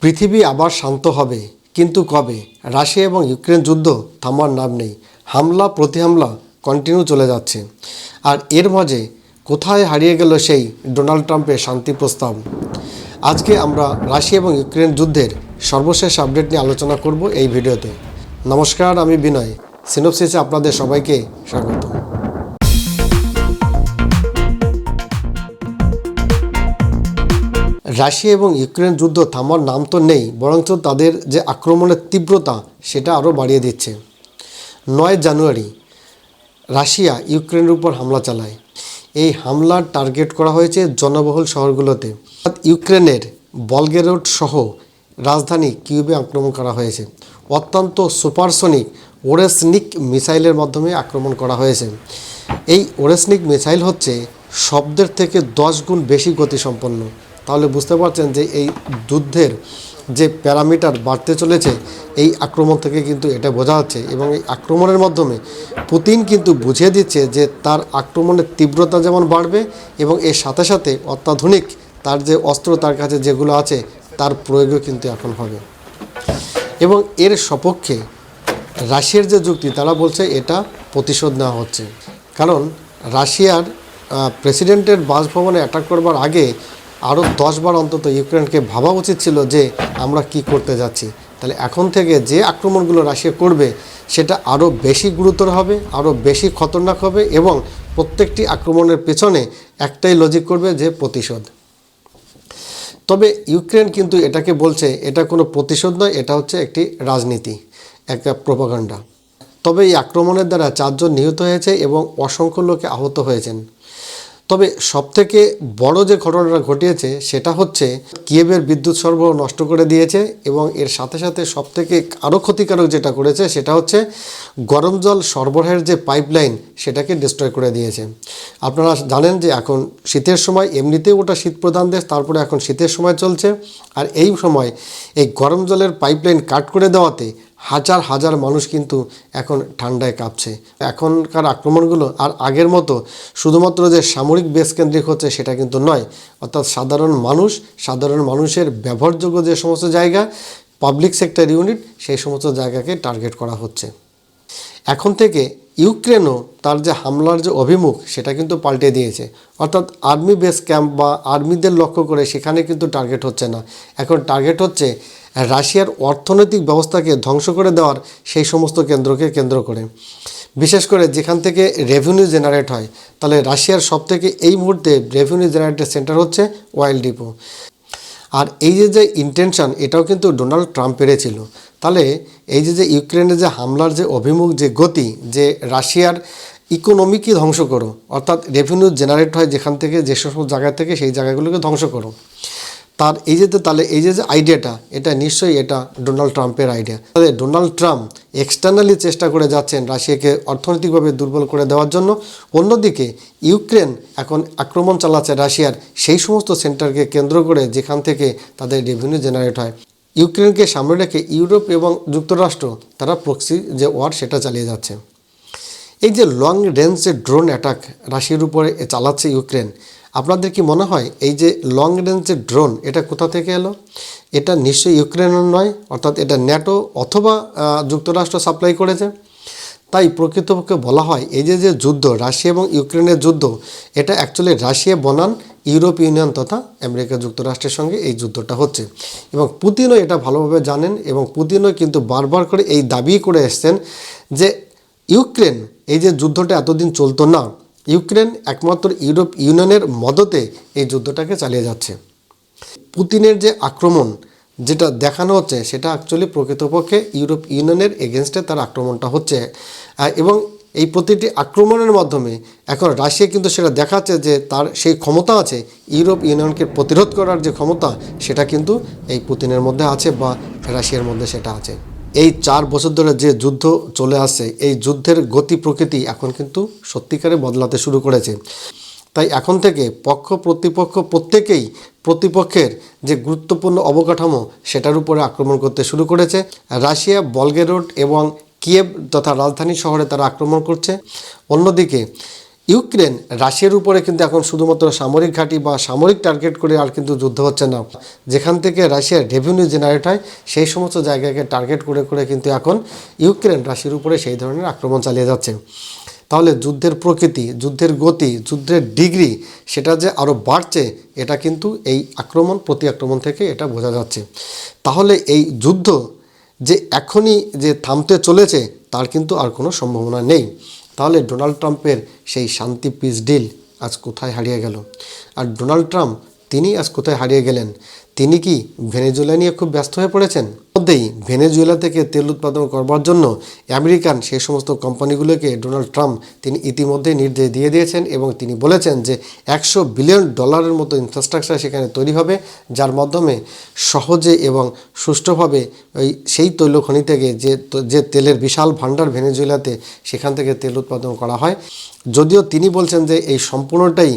পৃথিবী আবার শান্ত হবে। কিন্তু কবে? রাশিয়া এবং ইউক্রেন যুদ্ধ, থামার নাম নেই। হামলা প্রতি হামলা কন্টিনিউ চলে যাচ্ছে। আর এর মাঝে কোথায় হারিয়ে গেল সেই ডোনাল্ড ট্রাম্পের শান্তি প্রস্তাব? আজকে আমরা রাশিয়া এবং ইউক্রেন যুদ্ধের সর্বশেষ আপডেট নিয়ে আলোচনা করব এই ভিডিওতে। নমস্কার, আমি বিনয়। সিনোপসিসে আপনাদের সবাইকে স্বাগত। রাশিয়া এবং ইউক্রেন যুদ্ধ থামার নাম তো নেই, বরঞ্চ তাদের যে আক্রমণের তীব্রতা সেটা আরও বাড়িয়ে দিচ্ছে। নয় জানুয়ারি, রাশিয়া ইউক্রেনের উপর হামলা চালায়। এই হামলার টার্গেট করা হয়েছে জনবহুল শহরগুলোতে। ইউক্রেনের বলগেরোড সহ রাজধানী কিউবে আক্রমণ করা হয়েছে। অত্যন্ত সুপারসনিক ওরেসনিক মিসাইলের মাধ্যমে আক্রমণ করা হয়েছে। এই ওরেসনিক মিসাইল হচ্ছে শব্দের থেকে দশ গুণ বেশি গতিসম্পন্ন। তাহলে বুঝতে পারছেন যে এই যুদ্ধের যে প্যারামিটার বাড়তে চলেছে, এই আক্রমণ থেকে কিন্তু এটা বোঝা যাচ্ছে এবং এই আক্রমণের মাধ্যমে পুতিন কিন্তু বুঝিয়ে দিচ্ছে যে তার আক্রমণের তীব্রতা যেমন বাড়বে এবং এর সাথে সাথে অত্যাধুনিক তার যে অস্ত্র, তার কাছে যেগুলো আছে, তার প্রয়োগও কিন্তু এখন হবে। এবং এর সপক্ষে রাশিয়ার যে যুক্তি, তারা বলছে এটা প্রতিশোধ নেওয়া হচ্ছে। কারণ রাশিয়ার প্রেসিডেন্টের বাসভবনে অ্যাটাক করবার আগে আরও দশবার অন্তত ইউক্রেনকে ভাবা উচিত ছিল যে আমরা কি করতে যাচ্ছি। তাহলে এখন থেকে যে আক্রমণগুলো রাশিয়া করবে, সেটা আরও বেশি গুরুতর হবে আরও বেশি খতরনাক হবে এবং প্রত্যেকটি আক্রমণের পেছনে একটাই লজিক করবে যে প্রতিশোধ। তবে ইউক্রেন কিন্তু এটাকে বলছে, এটা কোনো প্রতিশোধ নয়, এটা হচ্ছে একটি রাজনীতি একটা প্রোপাগান্ডা তবে এই আক্রমণের দ্বারা চারজন নিহত হয়েছে এবং অসংখ্য লোকে আহত হয়েছেন। তবে সবথেকে বড় যে ঘটনাটা ঘটিয়েছে, সেটা হচ্ছে কিয়েবের বিদ্যুৎ সরবরাহ নষ্ট করে দিয়েছে এবং এর সাথে সাথে সবথেকে আরও ক্ষতিকারক যেটা করেছে, সেটা হচ্ছে গরম জল সরবরাহের যে পাইপলাইন, সেটাকে ডিস্ট্রয় করে দিয়েছে। আপনারা জানেন যে এখন শীতের সময় এমনিতেই ওটা শীত প্রধান দেশ, তারপরে এখন শীতের সময় চলছে। আর এই সময় এই গরম জলের পাইপলাইন কাট করে দেওয়াতে হাজার হাজার মানুষ কিন্তু এখন ঠান্ডায় কাঁপছে। এখনকার আক্রমণগুলো আর আগের মতো শুধুমাত্র যে সামরিক বেস কেন্দ্রিক হচ্ছে সেটা কিন্তু নয়, অর্থাৎ সাধারণ মানুষ, সাধারণ মানুষের ব্যবহারযোগ্য যে সমস্ত জায়গা পাবলিক সেক্টর ইউনিট সেই সমস্ত জায়গাকে টার্গেট করা হচ্ছে। এখন থেকে ইউক্রেনও তার যে হামলার যে অভিমুখ সেটা কিন্তু পাল্টে দিয়েছে। অর্থাৎ আর্মি বেস ক্যাম্প বা আর্মিদের লক্ষ্য করে সেখানে কিন্তু টার্গেট হচ্ছে না। এখন টার্গেট হচ্ছে রাশিয়ার অর্থনৈতিক ব্যবস্থাকে ধ্বংস করে দেওয়ার সেই সমস্ত কেন্দ্রকে কেন্দ্র করে। বিশেষ করে যেখান থেকে রেভিনিউ জেনারেট হয়, তাহলে রাশিয়ার সবথেকে এই মুহূর্তে রেভিনিউ জেনারেটের সেন্টার হচ্ছে অয়েল ডিপো আর এই যে যে ইন্টেনশন এটাও কিন্তু ডোনাল্ড ট্রাম্পেরই ছিল। তাহলে এই যে যে ইউক্রেনের যে হামলার যে অভিমুখ, যে গতি, যে রাশিয়ার ইকোনমিকই ধ্বংস করো, অর্থাৎ রেভিনিউ জেনারেট হয় যেখান থেকে, যে সমস্ত জায়গা থেকে সেই জায়গাগুলোকে ধ্বংস করো। তার এই যে তাহলে এই যে যে আইডিয়াটা এটা নিশ্চয়ই এটা ডোনাল্ড ট্রাম্পের আইডিয়া তাহলে ডোনাল্ড ট্রাম্প এক্সটার্নালি চেষ্টা করে যাচ্ছেন রাশিয়াকে অর্থনৈতিকভাবে দুর্বল করে দেওয়ার জন্য। অন্যদিকে ইউক্রেন এখন আক্রমণ চালাচ্ছে রাশিয়ার সেই সমস্ত সেন্টারকে কেন্দ্র করে যেখান থেকে তাদের রেভিনিউ জেনারেট হয়। ইউক্রেনকে সামনে রেখে ইউরোপ এবং যুক্তরাষ্ট্র, তারা প্রক্সি যে ওয়ার সেটা চালিয়ে যাচ্ছে। এই যে লং রেঞ্জ যে ড্রোন অ্যাটাক রাশিয়ার উপরে চালাচ্ছে ইউক্রেন আপনাদের কি মনে হয় এই যে লং রেঞ্জ যে ড্রোন এটা কোথা থেকে এলো? এটা নিশ্চয়ই ইউক্রেনের নয়, অর্থাৎ এটা ন্যাটো অথবা যুক্তরাষ্ট্র সাপ্লাই করেছে। তাই প্রকৃতপক্ষে বলা হয় এই যে যে যুদ্ধ, রাশিয়া এবং ইউক্রেনের যুদ্ধ, এটা অ্যাকচুয়ালি রাশিয়া বনান ইউরোপ ইউনিয়ন তথা আমেরিকা যুক্তরাষ্ট্রের সঙ্গে এই যুদ্ধটা হচ্ছে। এবং পুতিনও এটা ভালোভাবে জানেন এবং পুতিনও কিন্তু বারবার করে এই দাবি করে এসছেন যে ইউক্রেন এই যে যুদ্ধটা এতদিন চলতো না ইউক্রেন একমাত্র ইউরোপ ইউনিয়নের মদতে এই যুদ্ধটাকে চালিয়ে যাচ্ছে। পুতিনের যে আক্রমণ যেটা দেখানো হচ্ছে, সেটা অ্যাকচুয়ালি প্রকৃতপক্ষে ইউরোপ ইউনিয়নের এগেনস্টে তার আক্রমণটা হচ্ছে। এবং এই প্রতিটি আক্রমণের মাধ্যমে এখন রাশিয়া কিন্তু সেটা দেখাচ্ছে যে তার সেই ক্ষমতা আছে, ইউরোপ ইউনিয়নকে প্রতিরোধ করার যে ক্ষমতা, সেটা কিন্তু এই পুতিনের মধ্যে আছে বা রাশিয়ার মধ্যে সেটা আছে। এই চার বছর ধরে যে যুদ্ধ চলে আসছে, এই যুদ্ধের গতি প্রকৃতি এখন কিন্তু সত্যিকারে বদলাতে শুরু করেছে। তাই এখন থেকে পক্ষ প্রতিপক্ষ প্রত্যেকেই প্রতিপক্ষের যে গুরুত্বপূর্ণ অবকাঠামো, সেটার উপরে আক্রমণ করতে শুরু করেছে। রাশিয়া, বলগেরোড এবং কিয়েভ তথা রাজধানী শহরে তারা আক্রমণ করছে। অন্যদিকে ইউক্রেন, রাশিয়ার উপরে কিন্তু এখন শুধুমাত্র সামরিক ঘাঁটি বা সামরিক টার্গেট করে আর কিন্তু যুদ্ধ হচ্ছে না। যেখান থেকে রাশিয়ার রেভিনিউ জেনারেট হয়, সেই সমস্ত জায়গাকে টার্গেট করে করে কিন্তু এখন ইউক্রেন, রাশিয়ার উপরে সেই ধরনের আক্রমণ চালিয়ে যাচ্ছে। তাহলে যুদ্ধের প্রকৃতি, যুদ্ধের গতি, যুদ্ধের ডিগ্রি, সেটা যে আরও বাড়ছে, এটা কিন্তু এই আক্রমণ প্রতি আক্রমণ থেকে এটা বোঝা যাচ্ছে। তাহলে এই যুদ্ধ যে এখনই যে থামতে চলেছে, তার কিন্তু আর কোনো সম্ভাবনা নেই। তাহলে ডোনাল্ড ট্রাম্পের সেই শান্তি পিস ডিল আজ কোথায় হারিয়ে গেল? আর ডোনাল্ড ট্রাম্প, তিনি আজ কোথায় হারিয়ে গেলেন? তিনি কি ভেনেজুয়েলা নিয়ে খুব ব্যস্ত হয়ে পড়েছেন? মধ্যেই ভেনেজুয়েলা থেকে তেল উৎপাদন করবার জন্য আমেরিকান সেই সমস্ত কোম্পানিগুলোকে ডোনাল্ড ট্রাম্প তিনি ইতিমধ্যেই নির্দেশ দিয়ে দিয়েছেন এবং তিনি বলেছেন যে একশো বিলিয়ন ডলারের মতো ইনফ্রাস্ট্রাকচার সেখানে তৈরি হবে, যার মাধ্যমে সহজে এবং সুষ্ঠুভাবে ওই সেই তৈল খনি থেকে যে যে তেলের বিশাল ভাণ্ডার ভেনেজুয়েলাতে সেখান থেকে তেল উৎপাদন করা হয়। যদিও তিনি বলছেন যে এই সম্পূর্ণটাই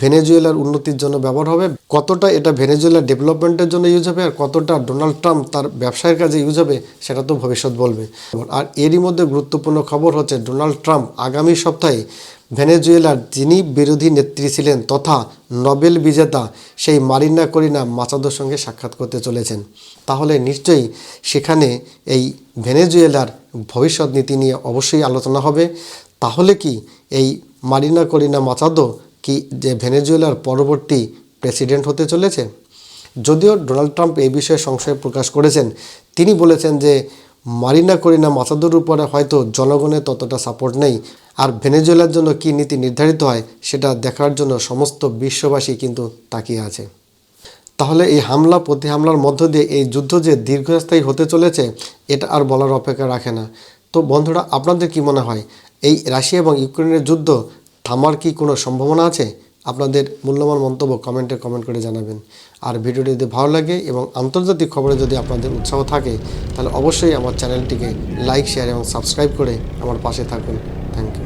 ভেনেজুয়েলার উন্নতির জন্য ব্যবহার হবে, কতটা এটা ভেনেজুয়েলার ডেভেলপমেন্টের জন্য ইউজ হবে আর কতটা ডোনাল্ড ট্রাম্প তার ব্যবসায়ের কাজে ইউজ হবে, সেটা তো ভবিষ্যৎ বলবে। আর এরই মধ্যে গুরুত্বপূর্ণ খবর হচ্ছে, ডোনাল্ড ট্রাম্প আগামী সপ্তাহে ভেনেজুয়েলার যিনি বিরোধী নেত্রী ছিলেন তথা নোবেল বিজেতা, সেই মারিনা করিনা মাচাদোর সঙ্গে সাক্ষাৎ করতে চলেছেন। তাহলে নিশ্চয়ই সেখানে এই ভেনেজুয়েলার ভবিষ্যৎ নীতি নিয়ে অবশ্যই আলোচনা হবে। তাহলে কি এই মারিনা করিনা মাচাদো কি যে ভেনেজুয়েলার পরবর্তী প্রেসিডেন্ট হতে চলেছে? যদিও ডোনাল্ড ট্রাম্প এই বিষয়ে সংশয় প্রকাশ করেছেন, তিনি বলেছেন যে মারিনা করিনা মাচাদোর উপরে হয়তো জনগণের ততটা সাপোর্ট নেই। আর ভেনেজুয়েলার জন্য কী নীতি নির্ধারিত হয়, সেটা দেখার জন্য সমস্ত বিশ্ববাসী কিন্তু তাকিয়ে আছে। তাহলে এই হামলা, প্রতি হামলার মধ্য দিয়ে এই যুদ্ধ যে দীর্ঘস্থায়ী হতে চলেছে, এটা আর বলার অপেক্ষা রাখে না। তো বন্ধুরা, আপনাদের কি মনে হয়, এই রাশিয়া এবং ইউক্রেনের যুদ্ধ থামার কি কোনো সম্ভাবনা আছে? আপনাদের মূল্যবান মন্তব্য কমেন্টে কমেন্ট করে জানাবেন। আর ভিডিওটি যদি ভালো লাগে এবং আন্তর্জাতিক খবরে যদি আপনাদের উৎসাহ থাকে, তাহলে অবশ্যই আমার চ্যানেলটিকে লাইক শেয়ার এবং সাবস্ক্রাইব করে আমার পাশে থাকুন। Thank you